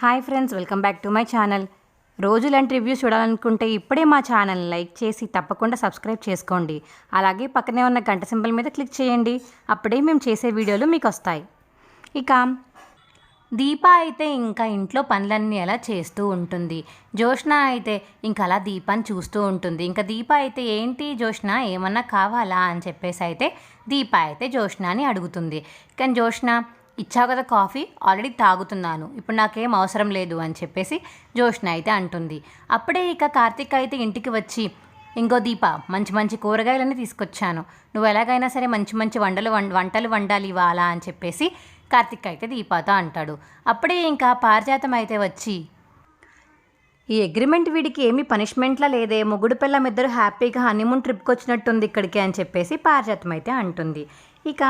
Hi friends welcome back to my channel. రోజు లాంటి reviews చూడాలనుకుంటే ఇప్పుడే మా ఛానల్ లైక్ చేసి తప్పకుండా సబ్స్క్రైబ్ చేసుకోండి. అలాగే పక్కనే ఉన్న గంట సింబల్ మీద క్లిక్ చేయండి. అప్పుడే మేము చేసే వీడియోలు మీకు వస్తాయి. ఇక దీప అయితే ఇంకా ఇంట్లో పనులన్నీ అలా చేస్తూ ఉంటుంది. జోష్న అయితే ఇంకా అలా దీపాన్ని చూస్తూ ఉంటుంది. ఇంకా దీప అయితే ఏంటి జోష్న ఏమన్నా కావాలా? అని చెప్పేసి అయితే దీప అయితే జోష్నాని అడుగుతుంది. కానీ జోష్ణ ఇచ్చావు కదా కాఫీ? ఆల్రెడీ తాగుతున్నాను. ఇప్పుడు నాకేం అవసరం లేదు అని చెప్పేసి జోష్ణ అయితే అంటుంది. అప్పుడే ఇక కార్తీక్ అయితే ఇంటికి వచ్చి ఇంకో దీప మంచి మంచి కూరగాయలన్నీ తీసుకొచ్చాను. నువ్వు ఎలాగైనా సరే మంచి మంచి వంటలు వం వంటలు వండాలి ఇవాళ అని చెప్పేసి కార్తిక్ అయితే దీపాతో అంటాడు. అప్పుడే ఇంకా పారిజాతం అయితే వచ్చి ఈ అగ్రిమెంట్ వీడికి ఏమీ పనిష్మెంట్లా లేదే. మొగుడు పిల్లం ఇద్దరు హ్యాపీగా హనీమూన్ ట్రిప్కి వచ్చినట్టుంది ఇక్కడికి అని చెప్పేసి పారిజాతం అయితే అంటుంది. ఇక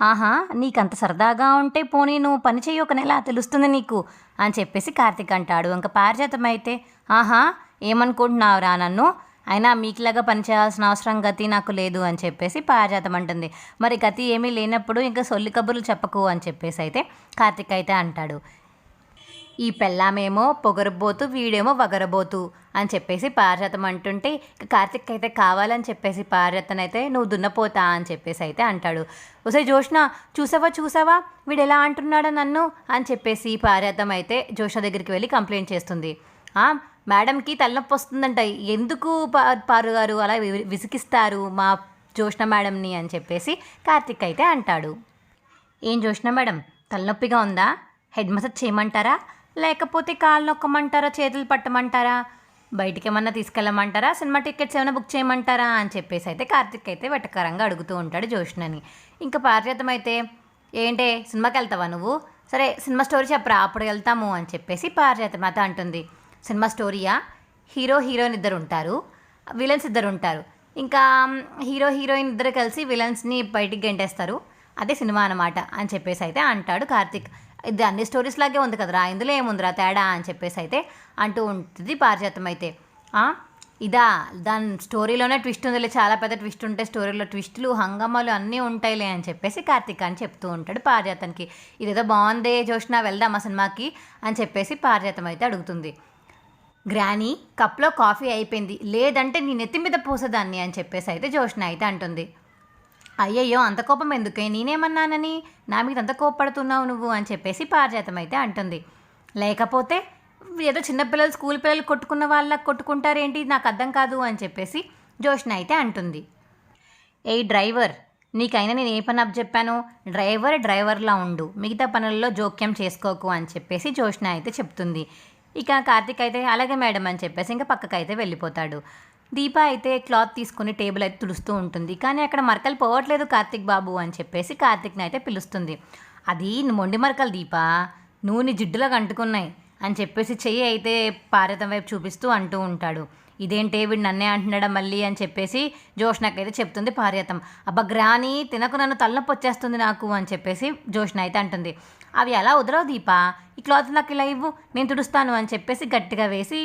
ఆహా నీకంత సరదాగా ఉంటే పోనీ నువ్వు పని చేయి ఒక నెల తెలుస్తుంది నీకు అని చెప్పేసి కార్తిక్ అంటాడు. ఇంకా పారిజాతం అయితే ఆహా ఏమనుకుంటున్నావురా నన్ను? అయినా మీకులాగా పనిచేయాల్సిన అవసరం గతి నాకు లేదు అని చెప్పేసి పారిజాతం అంటుంది. మరి గతి ఏమీ లేనప్పుడు ఇంకా సొల్లి కబుర్లు చెప్పకు అని చెప్పేసి అయితే కార్తిక్ అయితే అంటాడు. ఈ పెళ్ళామేమో పొగరబోతు వీడేమో వగరబోతు అని చెప్పేసి పారిజాతం అంటుంటే కార్తిక్ అయితే కావాలని చెప్పేసి పారిజాతం అయితే నువ్వు దున్నపోతా అని చెప్పేసి అయితే అంటాడు. ఒసే జోష్ణ చూసావా చూసావా? వీడు ఎలా అంటున్నాడు నన్ను? అని చెప్పేసి పారిజాతం అయితే జోష్ణ దగ్గరికి వెళ్ళి కంప్లైంట్ చేస్తుంది. మేడంకి తలనొప్పి వస్తుందంట. ఎందుకు పారు గారు అలా వి- విసిగిస్తారు మా జోష్ణ మేడంని? అని చెప్పేసి కార్తిక్ అయితే అంటాడు. ఏం జోష్ణ మేడం తలనొప్పిగా ఉందా? హెడ్ మసాజ్ చేయమంటారా? లేకపోతే కాళ్ళు నొక్కమంటారా చేతులు పట్టమంటారా? బయటికి ఏమన్నా తీసుకెళ్ళమంటారా? సినిమా టికెట్స్ ఏమైనా బుక్ చేయమంటారా? అని చెప్పేసి అయితే కార్తిక్ అయితే వెటకరంగా అడుగుతూ ఉంటాడు జోష్నని. ఇంకా పార్యతం అయితే ఏంటే సినిమాకి వెళ్తావా నువ్వు? సరే సినిమా స్టోరీ చెప్పరా అప్పుడు వెళ్తాము అని చెప్పేసి పారిజాతం అయితే అంటుంది. సినిమా స్టోరీయా? హీరో హీరోయిన్ ఇద్దరు ఉంటారు. విలన్స్ ఇద్దరు ఉంటారు. ఇంకా హీరో హీరోయిన్ ఇద్దరు కలిసి విలన్స్ని బయటికి గెంటేస్తారు. అదే సినిమా అనమాట అని చెప్పేసి అయితే అంటాడు కార్తిక్. ఇది అన్ని స్టోరీస్ లాగే ఉంది కదరా ఇందులో ఏముందిరా తేడా అని చెప్పేసి అయితే అంటూ ఉంటుంది పారిజాతం అయితే. ఇదా దాని స్టోరీలోనే ట్విస్ట్ ఉందిలే చాలా పెద్ద ట్విస్ట్ ఉంటాయి స్టోరీలో ట్విస్టులు హంగమాలు అన్నీ ఉంటాయిలే అని చెప్పేసి కార్తిక్ అని చెప్తూ ఉంటాడు పారిజాతానికి. ఇదేదో బాగుందే జోష్న వెళ్దామా సినిమాకి అని చెప్పేసి పారిజాతం అయితే అడుగుతుంది. గ్రానీ కప్లో కాఫీ అయిపోయింది లేదంటే నీ నెత్తి మీద పోసేదాన్ని అని చెప్పేసి అయితే జోష్న అయితే అంటుంది. అయ్యయ్యో అంత కోపం ఎందుకే? నేనేమన్నానని? నా మీద అంత కోపడుతున్నావు నువ్వు అని చెప్పేసి పారిజాతం అయితే అంటుంది. లేకపోతే ఏదో చిన్నపిల్లలు స్కూల్ పిల్లలు కొట్టుకున్న వాళ్ళకి కొట్టుకుంటారేంటి? నాకు అర్థం కాదు అని చెప్పేసి జోష్ణ అయితే అంటుంది. ఏ డ్రైవర్ నీకైనా నేను ఏ పని అప్ చెప్పాను? డ్రైవర్ డ్రైవర్లా ఉండు. మిగతా పనుల్లో జోక్యం చేసుకోకు అని చెప్పేసి జోష్ణ అయితే చెప్తుంది. ఇక కార్తిక్ అయితే అలాగే మేడం అని చెప్పేసి ఇంకా పక్కకైతే వెళ్ళిపోతాడు. దీప అయితే క్లాత్ తీసుకుని టేబుల్ అయితే తుడుస్తూ ఉంటుంది. కానీ అక్కడ మరకలు పోవట్లేదు కార్తిక్ బాబు అని చెప్పేసి కార్తిక్ని అయితే పిలుస్తుంది. అది మొండి మరకలు దీప. నూనె జిడ్డులో అంటుకున్నాయి అని చెప్పేసి చెయ్యి అయితే పారతం వైపు చూపిస్తూ అంటూ ఉంటాడు. ఇదేంటే వీడు నన్నే అంటున్నాడా మళ్ళీ అని చెప్పేసి జోష్నకైతే అయితే చెప్తుంది పార్యతం అబ్బా గ్రాని తినకు నన్ను తలనొప్పి వచ్చేస్తుంది నాకు అని చెప్పేసి జోష్న అయితే అంటుంది. అవి ఎలా వదలవు దీపా? ఈ క్లాత్ నాకు ఇలా ఇవ్వు నేను తుడుస్తాను అని చెప్పేసి గట్టిగా వేసి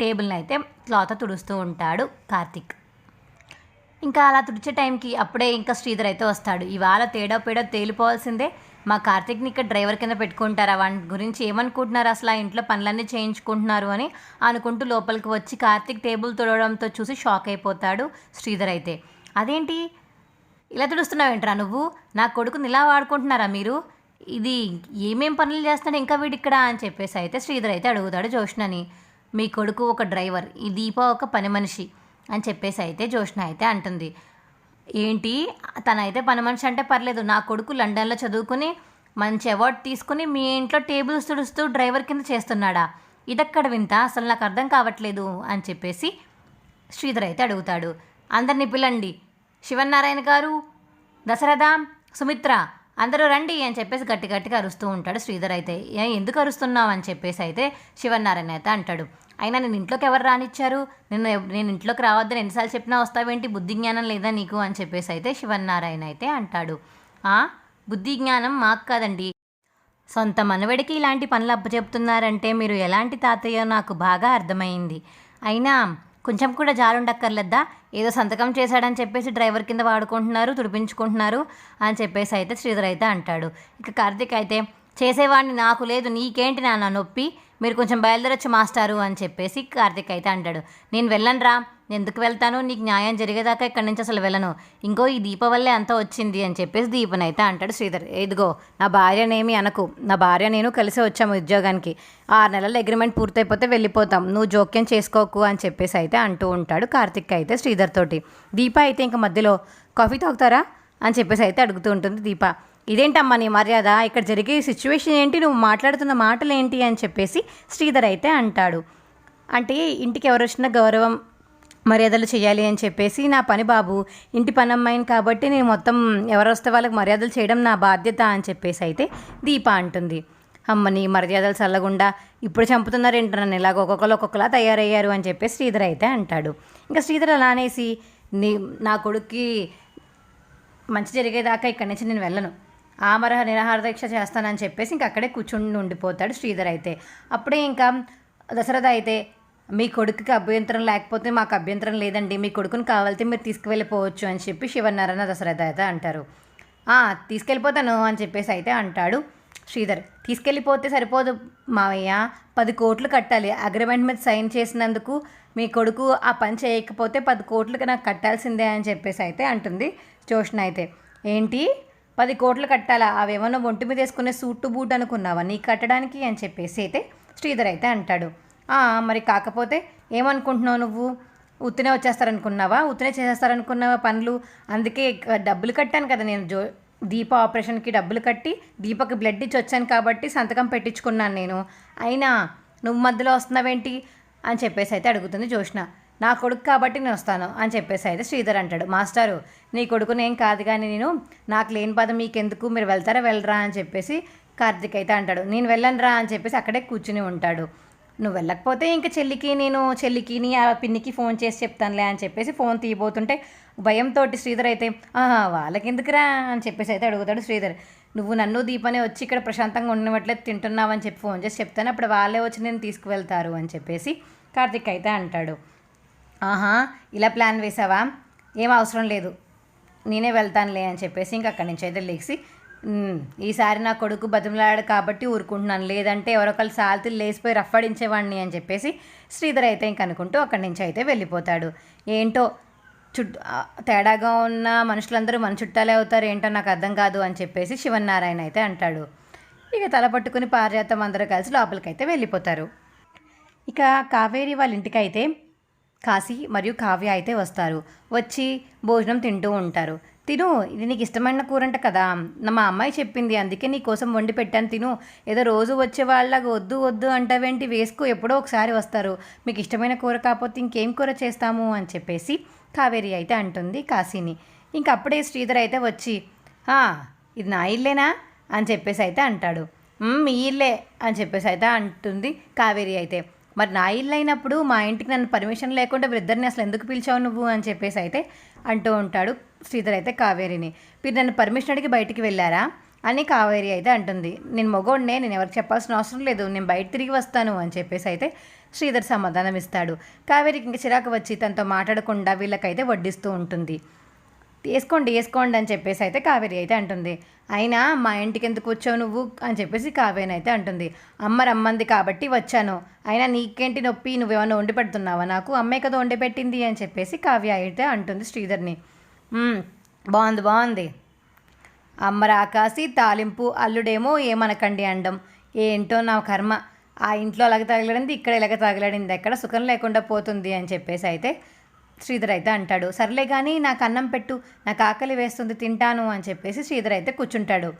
టేబుల్ని అయితే క్లాత్ తుడుస్తూ ఉంటాడు కార్తిక్. ఇంకా అలా తుడిచే టైంకి అప్పుడే ఇంకా శ్రీధర్ అయితే వస్తాడు. ఇవాళ తేడా పేడా తేలిపోవాల్సిందే. మా కార్తిక్ని ఇక్కడ డ్రైవర్ కింద పెట్టుకుంటారా? వాటి గురించి ఏమనుకుంటున్నారు అసలు? ఆ ఇంట్లో పనులన్నీ చేయించుకుంటున్నారు అని అనుకుంటూ లోపలికి వచ్చి కార్తిక్ టేబుల్ తుడవడంతో చూసి షాక్ అయిపోతాడు శ్రీధర్ అయితే. అదేంటి? ఇలా తుడుస్తున్నావేంట్రా నువ్వు? నా కొడుకుని ఇలా వాడుకుంటున్నారా మీరు? ఇది ఏమేం పనులు చేస్తాడు ఇంకా వీడిక్కడ అని చెప్పేసి అయితే శ్రీధర్ అయితే అడుగుతాడు జోష్నని. మీ కొడుకు ఒక డ్రైవర్ ఈ దీప ఒక పని మనిషి అని చెప్పేసి అయితే జోష్న అయితే అంటుంది. ఏంటి? తనైతే పని మనిషి అంటే పర్లేదు. నా కొడుకు లండన్లో చదువుకుని మంచి అవార్డు తీసుకుని మీ ఇంట్లో టేబుల్స్ తుడుస్తూ డ్రైవర్ కింద చేస్తున్నాడా? ఇదక్కడ వింత. అసలు నాకు అర్థం కావట్లేదు అని చెప్పేసి శ్రీధర్ అయితే అడుగుతాడు. అందరినీ పిల్లండి శివనారాయణ గారు దశరథ సుమిత్ర అందరూ రండి అని చెప్పేసి గట్టి గట్టిగా అరుస్తూ ఉంటాడు శ్రీధర్ అయితే. "ఏ, ఎందుకు అరుస్తున్నావు? అని చెప్పేసి అయితే శివనారాయణ అయితే అంటాడు. అయినా నేను ఇంట్లోకి ఎవరు రానిచ్చారు? నేను నేను ఇంట్లోకి రావద్దని ఎన్నిసార్లు చెప్పినా వస్తావేంటి? బుద్ధి జ్ఞానం లేదా నీకు? అని చెప్పేసి అయితే శివన్నారాయణ అయితే అంటాడు. "ఆ, బుద్ధి జ్ఞానం మాకు కాదండి. సొంత మనవడికి ఇలాంటి పనులు అప్పచెప్తున్నారంటే మీరు ఎలాంటి తాతయ్యో నాకు బాగా అర్థమైంది. అయినా కొంచెం కూడా జాలుండక్కర్లేద్దా? ఏదో సంతకం చేశాడని చెప్పేసి డ్రైవర్ కింద వాడుకుంటున్నారు తుడిపించుకుంటున్నారు అని చెప్పేసి అయితే శ్రీధర్ అయితే అంటాడు. ఇక కార్తీక్ అయితే చేసేవాడిని నాకు లేదు నీకేంటి నాన్న నొప్పి? మీరు కొంచెం బయలుదేరొచ్చు మాస్టారు అని చెప్పేసి కార్తిక్ అయితే అంటాడు. నేను వెళ్ళను రా. ఎందుకు వెళ్తాను? నీకు న్యాయం జరిగేదాకా ఇక్కడి నుంచి అసలు వెళ్ళను. ఇంకో ఈ దీప వల్లే అంతా వచ్చింది అని చెప్పేసి దీపనైతే అంటాడు శ్రీధర్. ఇదిగో నా భార్యనేమి అనకు. నా భార్య నేను కలిసి వచ్చాము ఉద్యోగానికి. ఆరు నెలల అగ్రిమెంట్ పూర్తయిపోతే వెళ్ళిపోతాం. నువ్వు జోక్యం చేసుకోకు అని చెప్పేసి అయితే అంటూ ఉంటాడు కార్తిక్ అయితే శ్రీధర్ తోటి. దీప అయితే ఇంక మధ్యలో కాఫీ తాగుతారా? అని చెప్పేసి అయితే అడుగుతూ ఉంటుంది దీప. ఇదేంటమ్మా నీ మర్యాద? ఇక్కడ జరిగే సిచ్యువేషన్ ఏంటి? నువ్వు మాట్లాడుతున్న మాటలు ఏంటి? అని చెప్పేసి శ్రీధర్ అయితే అంటాడు. అంటే ఇంటికి ఎవరు వచ్చినా గౌరవం మర్యాదలు చేయాలి అని చెప్పేసి నా పని బాబు ఇంటి పని అమ్మాయిని కాబట్టి నేను మొత్తం ఎవరు వస్తే వాళ్ళకి మర్యాదలు చేయడం నా బాధ్యత అని చెప్పేసి అయితే దీప అంటుంది. అమ్మని మర్యాదలు చల్లగుండా. ఇప్పుడు చంపుతున్నారు ఏంటి? నన్ను ఇలాగ ఒక్కొక్కరు ఒక్కొక్కలా తయారయ్యారు అని చెప్పేసి శ్రీధర్ అయితే అంటాడు. ఇంకా శ్రీధర్ అలా అనేసి నీ నా కొడుక్కి మంచి జరిగేదాకా ఇక్కడి నుంచి నేను వెళ్ళను. ఆమరహ నిరాహార దీక్ష చేస్తానని చెప్పేసి ఇంక అక్కడే కూర్చుని ఉండిపోతాడు శ్రీధర్ అయితే. అప్పుడే ఇంకా దశరథ అయితే మీ కొడుకుకి అభ్యంతరం లేకపోతే మాకు అభ్యంతరం లేదండి. మీ కొడుకుని కావాలితే మీరు తీసుకువెళ్ళిపోవచ్చు అని చెప్పి శివనారాయణ దశరథ అయితే అంటారు. తీసుకెళ్ళిపోతాను అని చెప్పేసి అయితే అంటాడు శ్రీధర్. తీసుకెళ్ళిపోతే సరిపోదు మావయ్య. పది కోట్లు కట్టాలి. అగ్రిమెంట్ మీద సైన్ చేసినందుకు మీ కొడుకు ఆ పని చేయకపోతే పది కోట్లకి నాకు కట్టాల్సిందే అని చెప్పేసి అయితే అంటుంది జోష్న అయితే. ఏంటి? పది కోట్లు కట్టాలా? అవేమన్నా ఒంటి మీద వేసుకునే సూటు బూట్ అనుకున్నావా? నీ కట్టడానికి అని చెప్పేసి అయితే శ్రీధర్ అయితే అంటాడు. "ఆ, మరి కాకపోతే ఏమనుకుంటున్నావు నువ్వు? ఉత్తినే వచ్చేస్తారనుకున్నావా? ఉత్తినే చేసేస్తారనుకున్నావా పనులు? అందుకే డబ్బులు కట్టాను కదా నేను జో దీప ఆపరేషన్కి డబ్బులు కట్టి దీపకి బ్లడ్ ఇచ్చి వచ్చాను కాబట్టి సంతకం పెట్టించుకున్నాను నేను. అయినా నువ్వు మధ్యలో వస్తున్నావేంటి? అని చెప్పేసి అయితే అడుగుతుంది జోష్న నా కొడుకు కాబట్టి నేను వస్తాను అని చెప్పేసి అయితే శ్రీధర్ అంటాడు. మాస్టారు నీ కొడుకునేం కాదు కానీ నేను నాకు లేని బాధ మీకెందుకు? మీరు వెళ్తారా? వెళ్ళరా? అని చెప్పేసి కార్తిక్ అయితే అంటాడు. నేను వెళ్ళను రా అని చెప్పేసి అక్కడే కూర్చుని ఉంటాడు. నువ్వు వెళ్ళకపోతే ఇంక చెల్లికి నేను చెల్లికి నీ ఆ పిన్నికి ఫోన్ చేసి చెప్తానులే అని చెప్పేసి ఫోన్ తీయబోతుంటే భయంతో శ్రీధర్ అయితే ఆహా వాళ్ళకి ఎందుకురా అని చెప్పేసి అయితే అడుగుతాడు శ్రీధర్. నువ్వు నన్ను దీపనే వచ్చి ఇక్కడ ప్రశాంతంగా ఉండవట్లేదు తింటున్నావని చెప్పి ఫోన్ చేసి చెప్తాను. అప్పుడు వాళ్ళే వచ్చి నేను తీసుకువెళ్తారు అని చెప్పేసి కార్తిక్ అయితే అంటాడు. ఆహా ఇలా ప్లాన్ వేసావా? ఏం అవసరం లేదు. నేనే వెళ్తానులే అని చెప్పేసి ఇంక అక్కడి నుంచి అయితే లేచి ఈసారి నా కొడుకు బతిమలాడాడు కాబట్టి ఊరుకుంటున్నాను. లేదంటే ఎవరొకరు సాల్తీలు లేచిపోయి రఫ్ఫడించేవాడిని అని చెప్పేసి శ్రీధర్ అయితే ఇంక అనుకుంటూ అక్కడి నుంచి అయితే వెళ్ళిపోతాడు. ఏంటో చుట్టూ తేడాగా ఉన్న మనుషులందరూ మన చుట్టాలే అవుతారు. ఏంటో నాకు అర్థం కాదు అని చెప్పేసి శివన్నారాయణ అయితే అంటాడు. ఇక తల పట్టుకుని పారిజాతం అందరూ కలిసి లోపలికైతే వెళ్ళిపోతారు. ఇక కావేరి వాళ్ళ ఇంటికైతే కాశీ మరియు కావ్య అయితే వస్తారు. వచ్చి భోజనం తింటూ ఉంటారు. తిను ఇది నీకు ఇష్టమైన కూరంట కదా. నా మా అమ్మాయి చెప్పింది అందుకే నీ కోసం వండి పెట్టాను తిను. ఏదో రోజు వచ్చే వాళ్ళగా వద్దు వద్దు అంటావేంటి? వేసుకో ఎప్పుడో ఒకసారి వస్తారు. మీకు ఇష్టమైన కూర కాకపోతే ఇంకేం కూర చేస్తాము? అని చెప్పేసి కావేరి అయితే అంటుంది కాశీని. ఇంక అప్పుడే శ్రీధర్ అయితే వచ్చి ఇది నా ఇల్లేనా? అని చెప్పేసి అయితే అంటాడు. మీ ఇల్లే అని చెప్పేసి అయితే అంటుంది కావేరి అయితే. మరి నా ఇల్లు అయినప్పుడు మా ఇంటికి నన్ను పర్మిషన్ లేకుండా వీరిద్దరిని అసలు ఎందుకు పిలిచావు నువ్వు అని చెప్పేసి అయితే అంటూ ఉంటాడు శ్రీధర్ అయితే కావేరిని. మీరు నన్ను పర్మిషన్ అడిగి బయటికి వెళ్ళారా? అని కావేరి అయితే అంటుంది. నేను మగోడినే నేను ఎవరికి చెప్పాల్సిన అవసరం లేదు. నేను బయట తిరిగి వస్తాను అని చెప్పేసి అయితే శ్రీధర్ సమాధానం ఇస్తాడు. కావేరికి ఇంక చిరాకు వచ్చి తనతో మాట్లాడకుండా వీళ్ళకైతే వడ్డిస్తూ ఉంటుంది. వేసుకోండి వేసుకోండి అని చెప్పేసి అయితే కావేరి అయితే అంటుంది. అయినా మా ఇంటికి ఎందుకు వచ్చావు నువ్వు? అని చెప్పేసి కావేరి అయితే అంటుంది. అమ్మ రమ్మంది కాబట్టి వచ్చాను. అయినా నీకేంటి నొప్పి? నువ్వేమన్నా వండి పెడుతున్నావా నాకు? అమ్మే కదా వండి పెట్టింది అని చెప్పేసి కావ్య అయితే అంటుంది శ్రీధర్ని. బాగుంది బాగుంది. అమ్మ రాకాసి తాలింపు అల్లుడేమో ఏమనకండి అండం. ఏంటో నా కర్మ. ఆ ఇంట్లో అలాగ తగలడింది ఇక్కడ ఇలాగ తగలడింది. ఎక్కడ సుఖం లేకుండా పోతుంది అని చెప్పేసి అయితే శ్రీధర్ అయితే అంటాడు సర్లే కానీ నాకు అన్నం పెట్టు నాకు ఆకలి వేస్తుంది తింటాను అని చెప్పేసి శ్రీధర్ అయితే కూర్చుంటాడు.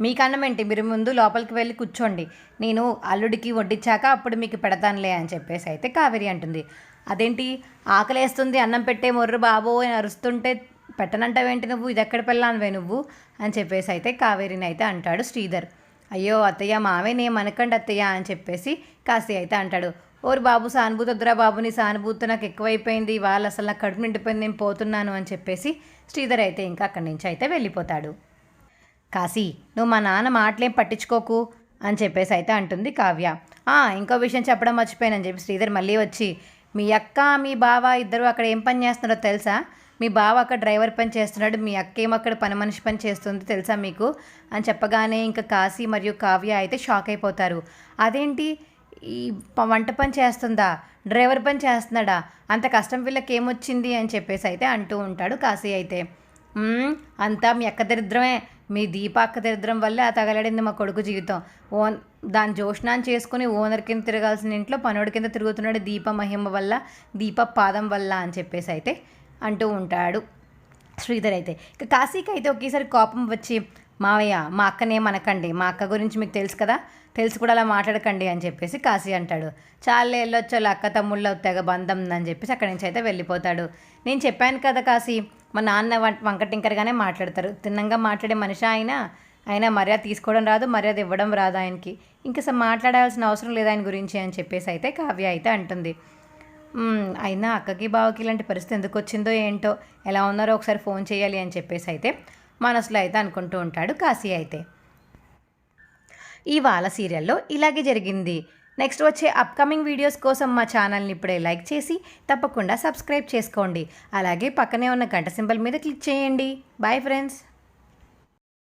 మీకు అన్నం ఏంటి? మీరు ముందు లోపలికి వెళ్ళి కూర్చోండి. నేను అల్లుడికి వడ్డించాక అప్పుడు మీకు పెడతానులే అని చెప్పేసి అయితే కావేరి అంటుంది. అదేంటి? ఆకలి వేస్తుంది అన్నం పెట్టే మొర్రు బాబో అని అరుస్తుంటే పెట్టనంటావేంటి నువ్వు? ఇది ఎక్కడ పెళ్ళానువే నువ్వు? అని చెప్పేసి అయితే కావేరిని అయితే అంటాడు శ్రీధర్. అయ్యో అత్తయ్య నేను అనకండి అత్తయ్య అని చెప్పేసి కాశీ అయితే అంటాడు. ఓరు బాబు సానుభూతి వద్దురా బాబు నీ సానుభూతి నాకు ఎక్కువైపోయింది. వాళ్ళు అసలు నాకు కడుపు నిండిపోయింది నేను పోతున్నాను అని చెప్పేసి శ్రీధర్ అయితే ఇంకా అక్కడి నుంచి అయితే వెళ్ళిపోతాడు. కాశీ నువ్వు మా నాన్న మాటలేం పట్టించుకోకు అని చెప్పేసి అయితే అంటుంది కావ్య. ఇంకో విషయం చెప్పడం మర్చిపోయానని చెప్పి శ్రీధర్ మళ్ళీ వచ్చి మీ అక్క మీ బావ ఇద్దరు అక్కడ ఏం పని చేస్తున్నారో తెలుసా? మీ బావ అక్కడ డ్రైవర్ పని చేస్తున్నాడు మీ అక్క ఏమో అక్కడ పని మనిషి పని చేస్తుంది తెలుసా మీకు? అని చెప్పగానే ఇంకా కాశీ మరియు కావ్య అయితే షాక్ అయిపోతారు. అదేంటి? ఈ వంట పని చేస్తుందా? డ్రైవర్ పని చేస్తున్నాడా? అంత కష్టం వీళ్ళకి ఏమొచ్చింది అని చెప్పేసి అయితే అంటూ ఉంటాడు కాశీ అయితే. అంతా మీ అక్క దరిద్రమే. మీ దీప అక్క దరిద్రం వల్లే ఆ తగలడింది మా కొడుకు జీవితం. ఓన్ దాని జోష్నాన్ని చేసుకుని ఓనర్ కింద తిరగాల్సిన ఇంట్లో పనోడి కింద తిరుగుతున్నాడు దీప మహిమ వల్ల దీప పాదం వల్ల అని చెప్పేసి అయితే అంటూ ఉంటాడు శ్రీధర్ అయితే. ఇక కాశీకి అయితే ఒకేసారి కోపం వచ్చి మావయ్య మా అక్కనేమనకండి. మా అక్క గురించి మీకు తెలుసు కదా తెలిసి కూడా అలా మాట్లాడకండి అని చెప్పేసి కాశీ అంటాడు. చాలే వెళ్ళొచ్చు వాళ్ళ అక్క తమ్ముళ్ళ తెగ బంధం అని చెప్పేసి అక్కడి నుంచి అయితే వెళ్ళిపోతాడు. నేను చెప్పాను కదా కాశీ మా నాన్న వంకటింకరగానే మాట్లాడతారు. తిన్నంగా మాట్లాడే మనిషి ఆయన ఆయన మర్యాద తీసుకోవడం రాదు మర్యాద ఇవ్వడం రాదు ఆయనకి. ఇంకా అసలు మాట్లాడాల్సిన అవసరం లేదు ఆయన గురించి అని చెప్పేసి అయితే కావ్య అయితే అంటుంది. అయినా అక్కకి బావకి ఇలాంటి పరిస్థితి ఎందుకు వచ్చిందో ఏంటో ఎలా ఉన్నారో ఒకసారి ఫోన్ చేయాలి అని చెప్పేసి అయితే మనసులో అయితే అనుకుంటూ ఉంటాడు కాశీ అయితే. ఇవాళ సీరియల్లో ఇలాగే జరిగింది. నెక్స్ట్ వచ్చే అప్కమింగ్ వీడియోస్ కోసం మా ఛానల్ని ఇప్పుడే లైక్ చేసి తప్పకుండా సబ్స్క్రైబ్ చేసుకోండి. అలాగే పక్కనే ఉన్న గంట సింబల్ మీద క్లిక్ చేయండి. Bye friends